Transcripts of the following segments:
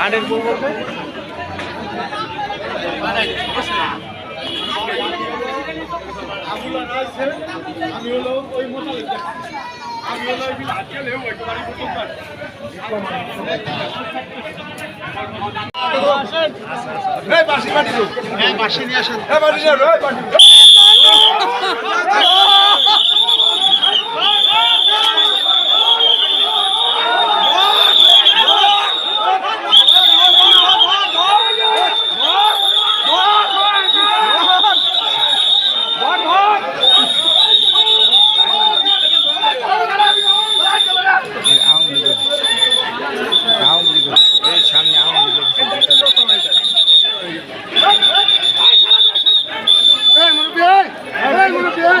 গার্ডের বউ বলতে? আমি হলো ওই মোটালে আমি হলো ওই একটু বাড়ি করতে পারি বাসি বাটি হ্যাঁ বাসি নিয়ে আসেন। এই বাটি দো এই বাটি আওয়ামী লীগ আওয়ামী লীগ এই সামনে আওয়ামী লীগ এই মুরব্বি এই এই মুরব্বি এই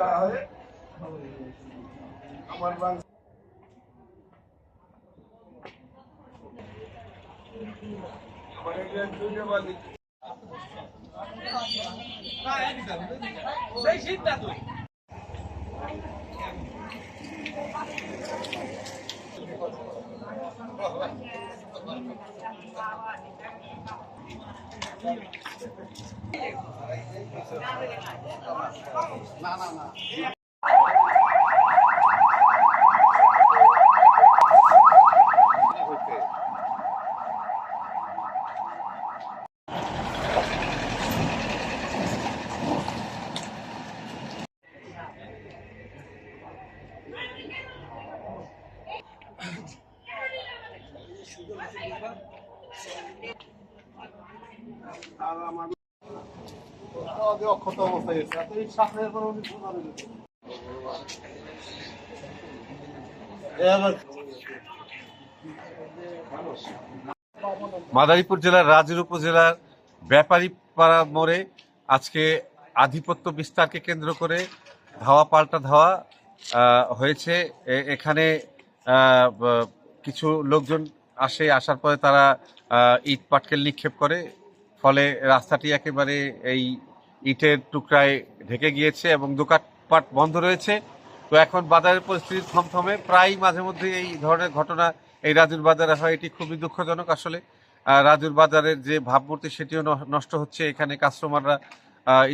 যাওয়া হয়ে আমার বাংলা Thank you. वाली অক্ষত অবস্থায় গেছে এই মাদারীপুর জেলার রাজুর উপজেলার ব্যাপারী পাড়া মোড়ে আজকে আধিপত্য বিস্তারকে কেন্দ্র করে ধাওয়া পাল্টা ধাওয়া হয়েছে। এখানে কিছু লোকজন আসে, আসার পরে তারা ইট পাটকেল নিক্ষেপ করে। ফলে রাস্তাটি একেবারে এই ইটের টুকরায় ঢেকে গিয়েছে এবং দোকানপাট বন্ধ রয়েছে। তো এখন বাজারের পরিস্থিতি থমথমে। প্রায় মাঝে মধ্যে এই ধরনের ঘটনা এই রাজুর বাজারে হয়। এটি খুবই দুঃখজনক আসলে। রাজুর বাজারের যে ভাবমূর্তি সেটিও নষ্ট হচ্ছে। এখানে কাস্টমাররা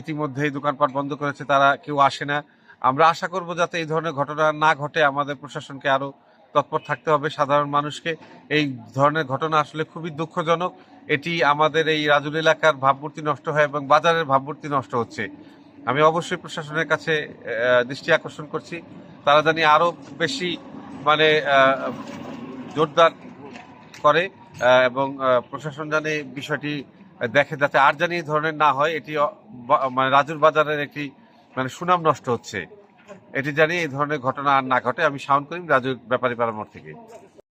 ইতিমধ্যেই দোকানপাট বন্ধ করেছে। তারা কেউ আসে না। আমরা আশা করব যাতে এই ধরনের ঘটনা না ঘটে। আমাদের প্রশাসনকে আরও তৎপর থাকতে হবে। সাধারণ মানুষকে এই ধরনের ঘটনা আসলে খুবই দুঃখজনক। এটি আমাদের এই রাজুর এলাকার ভাবমূর্তি নষ্ট হয় এবং বাজারের ভাবমূর্তি নষ্ট হচ্ছে। আমি অবশ্যই প্রশাসনের কাছে দৃষ্টি আকর্ষণ করছি। তারা জানি আরও বেশি মানে জোরদার করে এবং প্রশাসন জানে বিষয়টি দেখে যাতে আর জানি এই ধরনের না হয়। এটি মানে রাজুর বাজারের একটি মানে সুনাম নষ্ট হচ্ছে। এটি জানি এই ধরনের ঘটনা আর না ঘটে, আমি সাউন্ড করি রাজু ব্যাপারী পালামোর থেকে।